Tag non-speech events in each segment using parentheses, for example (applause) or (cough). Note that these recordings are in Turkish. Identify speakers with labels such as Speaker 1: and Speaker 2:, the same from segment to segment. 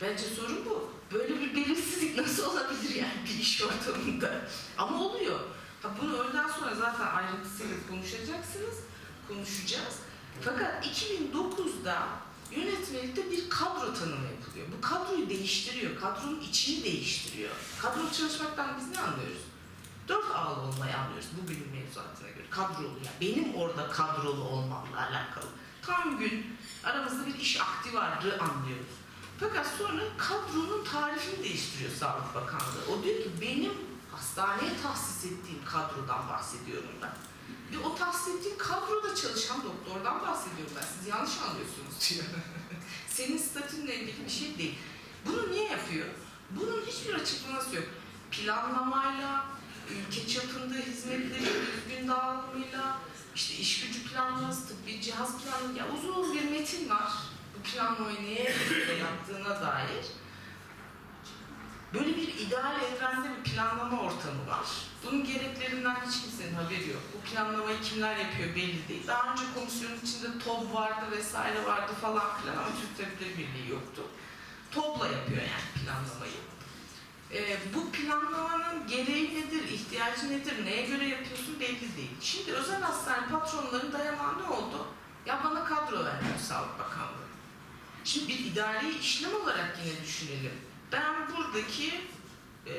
Speaker 1: Bence sorun bu. Böyle bir belirsizlik nasıl olabilir yani bir iş ortamında? Ama oluyor. Ha bunu öğleden sonra zaten ayrıntısıyla konuşacaksınız, konuşacağız. Fakat 2009'da yönetmelikte bir kadro tanımı yapılıyor. Bu kadroyu değiştiriyor, kadronun içini değiştiriyor. Kadro çalışmaktan biz ne anlıyoruz? Dört ağlı olmayı anlıyoruz bugünün mevzuatına göre. Kadrolu yani benim orada kadrolu olmamla alakalı. Tam gün aramızda bir iş akti vardı anlıyoruz. Fakat sonra kadronun tarifini değiştiriyor Sağlık Bakanlığı. O diyor ki benim hastaneye tahsis ettiğim kadrodan bahsediyorum ben. Ve o tahsis ettiğim kadroda çalışan doktordan bahsediyorum ben. Siz yanlış anlıyorsunuz diyor. (laughs) Senin statünle ilgili bir şey değil. Bunu niye yapıyor? Bunun hiçbir açıklaması yok. Planlamayla, ülke çapında hizmetleri düzgün dağılımıyla, işte iş gücü planlaması, tıbbi cihaz planlaması, ya uzun bir metin var. Neye göre yaptığına dair. Böyle bir ideal evrende bir planlama ortamı var. Bunun gereklerinden hiç kimsenin haberi yok. Bu planlamayı kimler yapıyor belli değil. Daha önce komisyonun içinde TOB vardı vesaire vardı falan filan ama Türk Tabipleri Birliği yoktu. TOB'la yapıyor yani planlamayı. Ee, bu planlamanın gereği nedir, ihtiyacı nedir, neye göre yapıyorsun belli değil. Şimdi özel hastane patronların dayanağı ne oldu? Ya bana kadro vermiyor Sağlık Bakanlığı. Şimdi bir idari işlem olarak yine düşünelim. Ben buradaki e,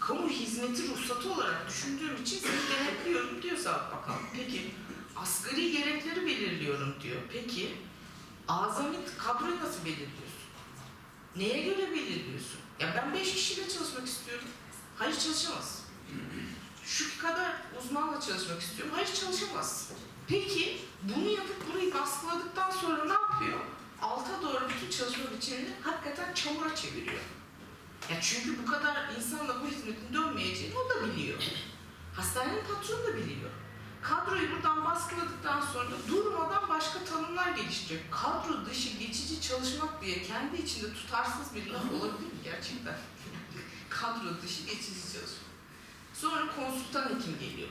Speaker 1: kamu hizmeti ruhsatı olarak düşündüğüm için seni denetliyorum diyor Sağlık Bakanlığı. Peki asgari gerekleri belirliyorum diyor. Peki azami kadroyu nasıl belirliyorsun? Neye göre belirliyorsun? Ya ben beş kişiyle çalışmak istiyorum. Hayır çalışamaz. Şu kadar uzmanla çalışmak istiyorum. Hayır çalışamaz. Peki bunu yapıp burayı baskıladıktan sonra ne yapıyor? Alta doğru bütün çalışma biçimini hakikaten çamura çeviriyor. Ya çünkü bu kadar insanla bu hizmetin dönmeyeceğini o da biliyor. Hastanenin patronu da biliyor. Kadroyu buradan baskıladıktan sonra durmadan başka tanımlar geliştiriyor. Kadro dışı geçici çalışmak diye kendi içinde tutarsız bir laf olabilir mi gerçekten? Kadro dışı geçici çalışmak. Sonra konsultan hekim geliyor.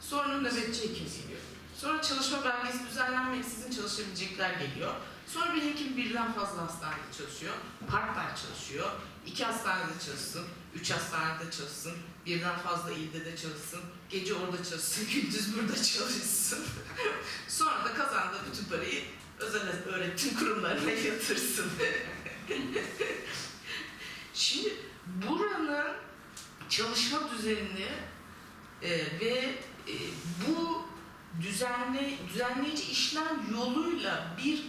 Speaker 1: Sonra nöbetçi hekim geliyor. Sonra çalışma belgesi düzenlenmeksizin çalışabilecekler geliyor. Sonra bir hekim birden fazla hastanede çalışıyor. Part-time çalışıyor. iki hastanede çalışsın, üç hastanede çalışsın, birden fazla ilde de çalışsın, gece orada çalışsın, (laughs) gündüz burada çalışsın. (laughs) Sonra da kazandığı bütün parayı özel öğretim kurumlarına yatırsın. (laughs) Şimdi buranın çalışma düzenini e, ve e, bu düzenle, düzenleyici işlem yoluyla bir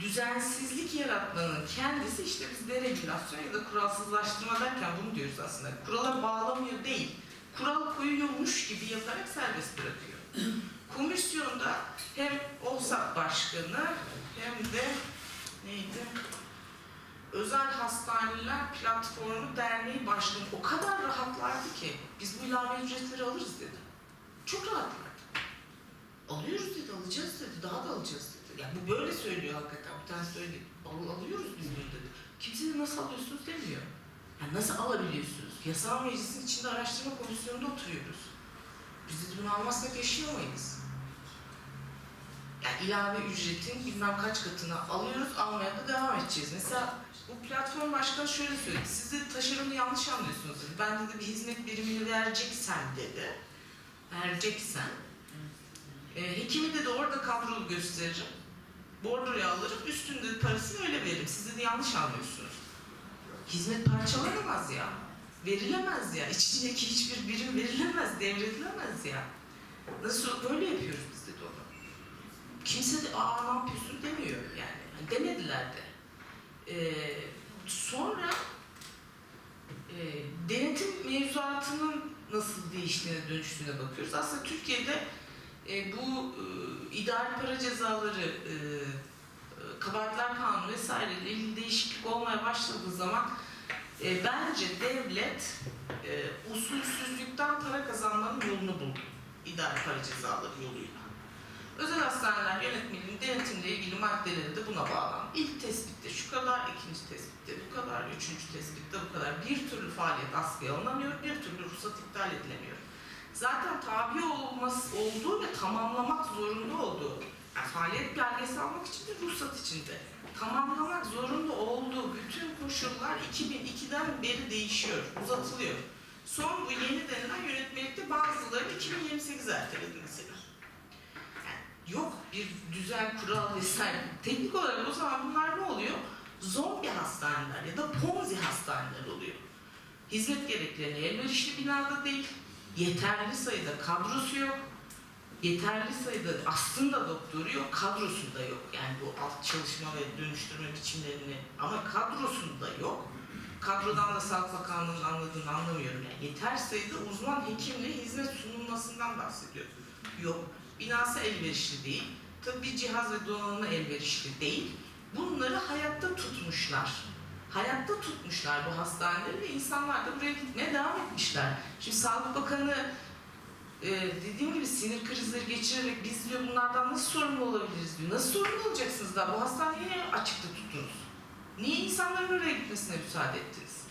Speaker 1: düzensizlik yaratmanın kendisi işte biz deregülasyon ya da kuralsızlaştırma derken bunu diyoruz aslında. Kurala bağlamıyor değil. Kural koyuyormuş gibi yaparak serbest bırakıyor. (clears throat) Komisyonda hem OSAP başkanı hem de neydi? Özel Hastaneler Platformu Derneği Başkanı o kadar rahatlardı ki biz bu ilave ücretleri alırız dedi. Çok rahatlardı. Alıyoruz dedi, alacağız dedi, daha da alacağız dedi. Yani bu böyle söylüyor hakikaten. Bir tane söyledi, Al, alıyoruz biz bunu dedi. Kimse de nasıl alıyorsunuz demiyor. Yani nasıl alabiliyorsunuz? Yasal meclisin içinde araştırma komisyonunda oturuyoruz. Biz dedi bunu almazsak yaşayamayız. Yani ilave ücretin bilmem kaç katını alıyoruz, almaya da devam edeceğiz. Mesela bu platform başkanı şöyle söyledi. Siz de taşeronu yanlış anlıyorsunuz dedi. Ben dedi bir hizmet birimini vereceksen dedi. Vereceksen. E, hekimi de, de orada kadrolu gösteririm. Bordroya alırım. Üstünde parasını öyle veririm. Siz de yanlış anlıyorsunuz. Hizmet parçalanamaz ya. Verilemez ya. İçindeki hiçbir birim verilemez, devredilemez ya. Nasıl böyle yapıyoruz biz dedi onu. Kimse de aa ne yapıyorsun demiyor yani. Hani demediler de. Ee, sonra e, denetim mevzuatının nasıl değiştiğine dönüştüğüne bakıyoruz. Aslında Türkiye'de e, bu e, ideal para cezaları, e, e, kabahatler kanunu vesaire ile değişiklik olmaya başladığı zaman e, bence devlet e, usulsüzlükten para kazanmanın yolunu buldu. İdeal para cezaları yoluyla. Özel hastaneler yönetmeliğinin denetimle ilgili maddeleri de buna bağlandı. İlk tespitte şu kadar, ikinci tespitte bu kadar, üçüncü tespitte bu kadar. Bir türlü faaliyet askıya alınamıyor, bir türlü ruhsat iptal edilemiyor. Zaten tabi olması olduğu ve tamamlamak zorunda olduğu, yani faaliyet belgesi almak için de ruhsat için de tamamlamak zorunda olduğu bütün koşullar 2002'den beri değişiyor, uzatılıyor. Son bu yeni denilen yönetmelikte bazıları 2028 erteledi mesela. Yani yok bir düzen, kural vesaire. Teknik olarak o zaman bunlar ne oluyor? Zombi hastaneler ya da ponzi hastaneler oluyor. Hizmet gereklerine elverişli binada değil, yeterli sayıda kadrosu yok, yeterli sayıda aslında doktoru yok, kadrosunda yok. Yani bu alt çalışma ve dönüştürme biçimlerini ama kadrosunda yok. Kadrodan da Sağlık Bakanlığı'nın anladığını anlamıyorum. Yani yeter sayıda uzman hekimle hizmet sunulmasından bahsediyor. Yok. Binası elverişli değil. Tıbbi cihaz ve donanımı elverişli değil. Bunları hayatta tutmuşlar. Hayatta tutmuşlar bu hastaneleri ve insanlar da buraya gitmeye devam etmişler. Şimdi Sağlık Bakanı e, dediğim gibi sinir krizleri geçirerek biz diyor bunlardan nasıl sorumlu olabiliriz diyor. Nasıl sorumlu olacaksınız da bu hastaneyi niye açıkta tuttunuz? Niye insanların oraya gitmesine müsaade ettiniz?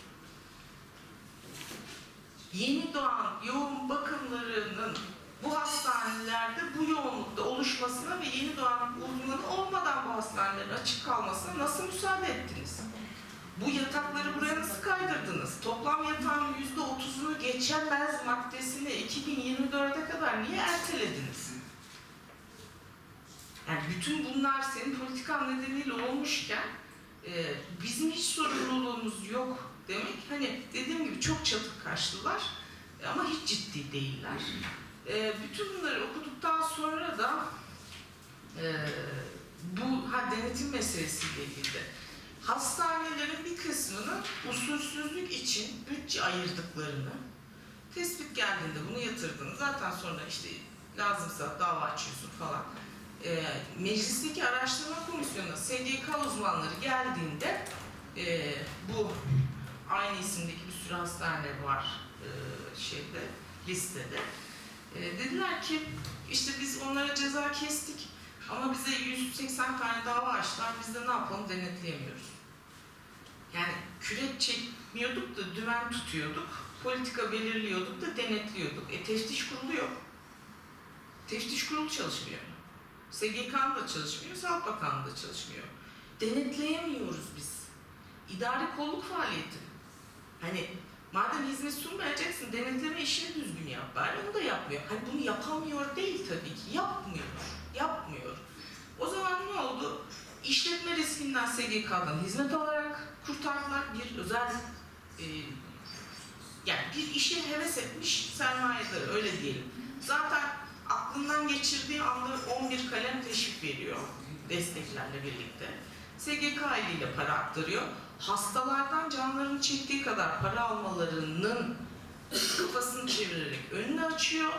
Speaker 1: Yeni doğan yoğun bakımlarının bu hastanelerde bu yoğunlukta oluşmasına ve yeni doğan uzmanı olmadan bu hastanelerin açık kalmasına nasıl müsaade ettiniz? Bu yatakları buraya nasıl kaydırdınız? Toplam yatağın yüzde otuzunu geçemez maddesini 2024'e kadar niye ertelediniz? Yani bütün bunlar senin politikan nedeniyle olmuşken e, bizim hiç sorumluluğumuz yok demek. Hani dediğim gibi çok çatık kaçtılar e, ama hiç ciddi değiller. E, bütün bunları okuduktan sonra da e, bu ha, denetim meselesiyle ilgili de hastanelerin bir kısmının usulsüzlük için bütçe ayırdıklarını tespit geldiğinde bunu yatırdın. Zaten sonra işte lazımsa dava açıyorsun falan. E, meclisteki araştırma komisyonuna SGK uzmanları geldiğinde e, bu aynı isimdeki bir sürü hastane var e, şeyde listede. E, dediler ki işte biz onlara ceza kestik ama bize 180 tane dava açtılar. Biz de ne yapalım denetleyemiyoruz. Kürek çekmiyorduk da dümen tutuyorduk. Politika belirliyorduk da denetliyorduk. E teftiş kurulu yok. Teftiş kurulu çalışmıyor. SGK'nın da çalışmıyor, Sağlık Bakanlığı da çalışmıyor. Denetleyemiyoruz biz. İdari kolluk faaliyeti. Hani madem hizmet sunmayacaksın denetleme işini düzgün yap bari onu da yapmıyor. Hani bunu yapamıyor değil tabii ki. Yapmıyor. Yapmıyor. O zaman ne oldu? İşletme riskinden SGK'dan hizmet alarak kurtardılar. Bir özel e, yani bir işe heves etmiş sermayede öyle diyelim. Zaten aklından geçirdiği anda 11 kalem teşvik veriyor desteklerle birlikte. SGK eliyle para aktarıyor. Hastalardan canlarını çektiği kadar para almalarının kafasını çevirerek önünü açıyor.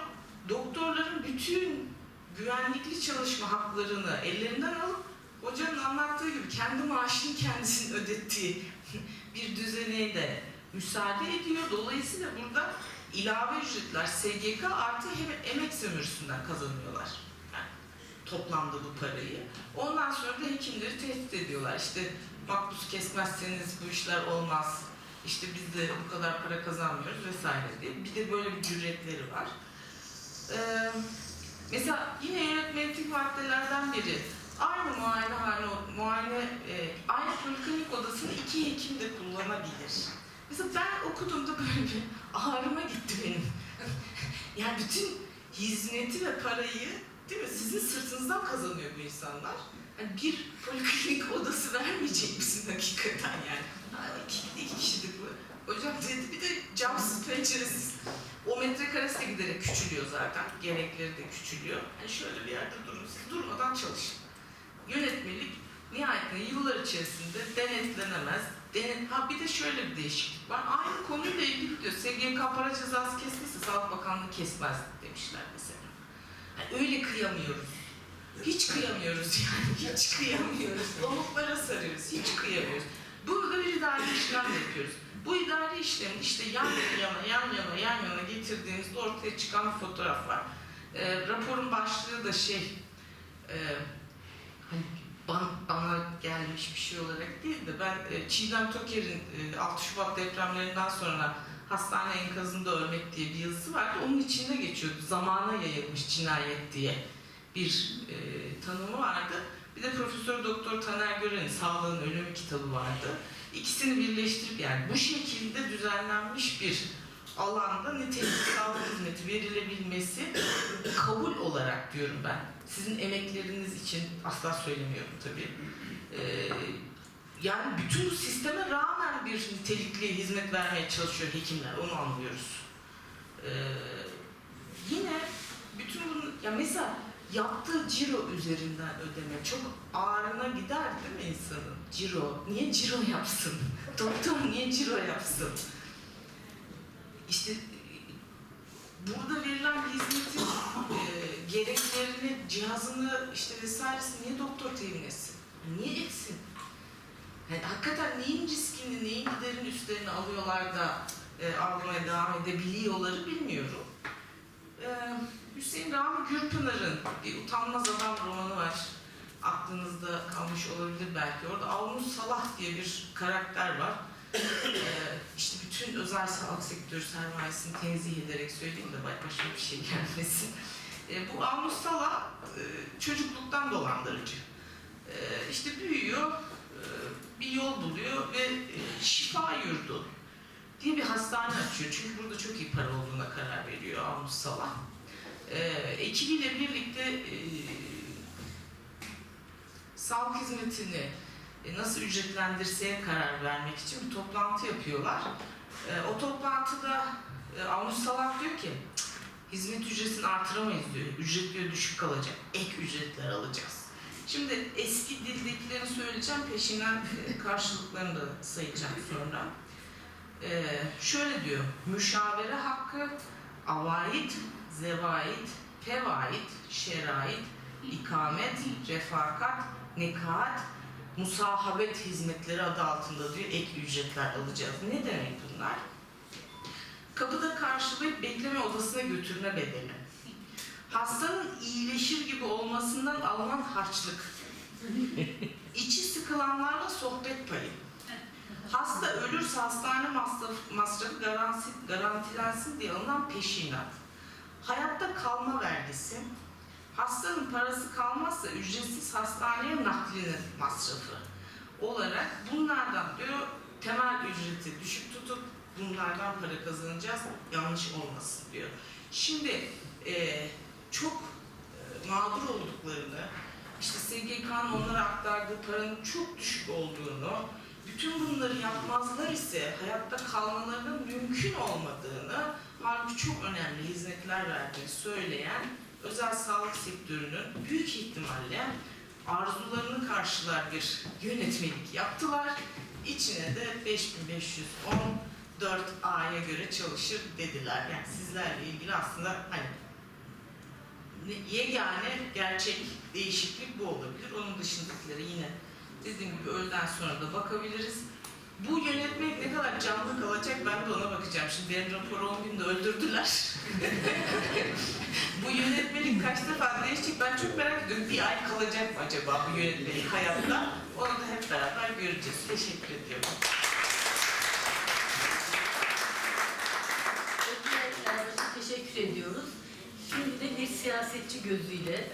Speaker 1: Doktorların bütün güvenlikli çalışma haklarını ellerinden alıp hocanın anlattığı gibi kendi maaşını kendisinin ödettiği (laughs) bir düzene de müsaade ediyor. Dolayısıyla burada ilave ücretler SGK artı hem emek sömürüsünden kazanıyorlar. Yani toplamda bu parayı. Ondan sonra da hekimleri tehdit ediyorlar. İşte makbuz kesmezseniz bu işler olmaz. İşte biz de bu kadar para kazanmıyoruz vesaire diye. Bir de böyle bir cüretleri var. Ee, mesela yine yönetmelik maddelerden biri aynı muayenehane, muayene, e, aynı poliklinik odasını iki hekim de kullanabilir. Mesela ben okuduğumda böyle bir ağrıma gitti benim. (laughs) yani bütün hizmeti ve parayı değil mi sizin sırtınızdan kazanıyor bu insanlar. Yani bir poliklinik (laughs) odası vermeyecek misin hakikaten yani? Ha, iki, iki kişilik bu. Hocam dedi bir de camsız penceresiz. O metrekaresi de giderek küçülüyor zaten. Gerekleri de küçülüyor. Yani şöyle bir yerde durun. Siz durmadan çalışın. Yönetmelik nihayetinde yıllar içerisinde denetlenemez. Denet, ha bir de şöyle bir değişiklik var. Aynı konuyla ilgili diyor. SGK para cezası kestiyse Sağlık Bakanlığı kesmez demişler mesela. Yani öyle kıyamıyoruz. Hiç kıyamıyoruz yani. Hiç kıyamıyoruz. Pamuklara sarıyoruz. Hiç kıyamıyoruz. Burada bir idari işlem yapıyoruz. Bu idari işlemin işte yan yana, yan yana, yan yana getirdiğimizde ortaya çıkan fotoğraf var. Ee, raporun başlığı da şey, e, hani bana, bana gelmiş bir şey olarak değil de ben e, Çiğdem Toker'in e, 6 Şubat depremlerinden sonra hastane enkazında ölmek diye bir yazısı vardı. Onun içinde geçiyordu. Zamana yayılmış cinayet diye bir e, tanımı vardı. Bir de Profesör Doktor Taner Gören'in Sağlığın Önemi kitabı vardı. İkisini birleştirip yani bu şekilde düzenlenmiş bir alanda nitelikli sağlık hizmeti verilebilmesi kabul olarak diyorum ben. Sizin emekleriniz için asla söylemiyorum tabii. Ee, yani bütün sisteme rağmen bir nitelikli hizmet vermeye çalışıyor hekimler. Onu anlıyoruz. Ee, yine bütün bunu ya mesela yaptığı ciro üzerinden ödeme çok ağrına gider değil mi insanın? Ciro. Niye ciro yapsın? (laughs) Doktor niye ciro yapsın? İşte burada verilen hizmetin e, gereklerini, cihazını işte vesairesini niye doktor temin etsin? Niye etsin? Yani hakikaten neyin riskini, neyin giderin üstlerini alıyorlar da e, almaya devam edebiliyorları bilmiyorum. E, Hüseyin Rami Gürpınar'ın bir Utanmaz Adam romanı var. Aklınızda kalmış olabilir belki. Orada Avnus Salah diye bir karakter var. E, işte bütün özel sağlık sektörü sermayesini tenzih ederek söyleyeyim de başka bir şey gelmesin. E, bu Avnus Salah e, çocukluktan dolandırıcı. E, işte büyüyor, e, bir yol buluyor ve e, şifa yurdu diye bir hastane açıyor. Çünkü burada çok iyi para olduğuna karar veriyor Avnus Salah. E, ekibiyle birlikte e, sağlık hizmetini nasıl ücretlendirseye karar vermek için bir toplantı yapıyorlar. E, o toplantıda e, Salah diyor ki "Cık, hizmet ücretini artıramayız diyor. Ücret diyor düşük kalacak. Ek ücretler alacağız. Şimdi eski dildekilerini söyleyeceğim, peşinden e, karşılıklarını da sayacağım sonra. E, şöyle diyor, müşavere hakkı, avait, zevait, fevait, şerait, ikamet, refakat, nekaat, musahabet hizmetleri adı altında diyor ek ücretler alacağız. Ne demek bunlar? Kapıda karşılayıp bekleme odasına götürme bedeli. Hastanın iyileşir gibi olmasından alınan harçlık. (laughs) İçi sıkılanlarla sohbet payı. Hasta ölürse hastane masrafı, masrafı garanti, garantilensin diye alınan peşinat. Hayatta kalma vergisi. Hastanın parası kalmazsa ücretsiz hastaneye naklinin masrafı olarak bunlardan diyor temel ücreti düşük tutup bunlardan para kazanacağız yanlış olmasın diyor. Şimdi e, çok e, mağdur olduklarını, işte SGK'nın onlara aktardığı paranın çok düşük olduğunu, bütün bunları yapmazlar ise hayatta kalmalarının mümkün olmadığını, halbuki çok önemli hizmetler verdiğini söyleyen özel sağlık sektörünün büyük ihtimalle arzularını karşılar bir yönetmelik yaptılar. İçine de 5514 A'ya göre çalışır dediler. Yani sizlerle ilgili aslında hani ne- yegane gerçek değişiklik bu olabilir. Onun dışındakileri yine dediğim gibi öğleden sonra da bakabiliriz. Bu yönetmek ne kadar canlı kalacak ben de ona bakacağım. Şimdi benim raporu 10 günde öldürdüler. (laughs) bu yönetmelik kaç defa değişecek ben çok merak ediyorum. Bir ay kalacak mı acaba bu yönetmelik hayatta? Onu da hep beraber göreceğiz. Teşekkür ediyorum.
Speaker 2: Teşekkür ediyoruz. Şimdi de bir siyasetçi gözüyle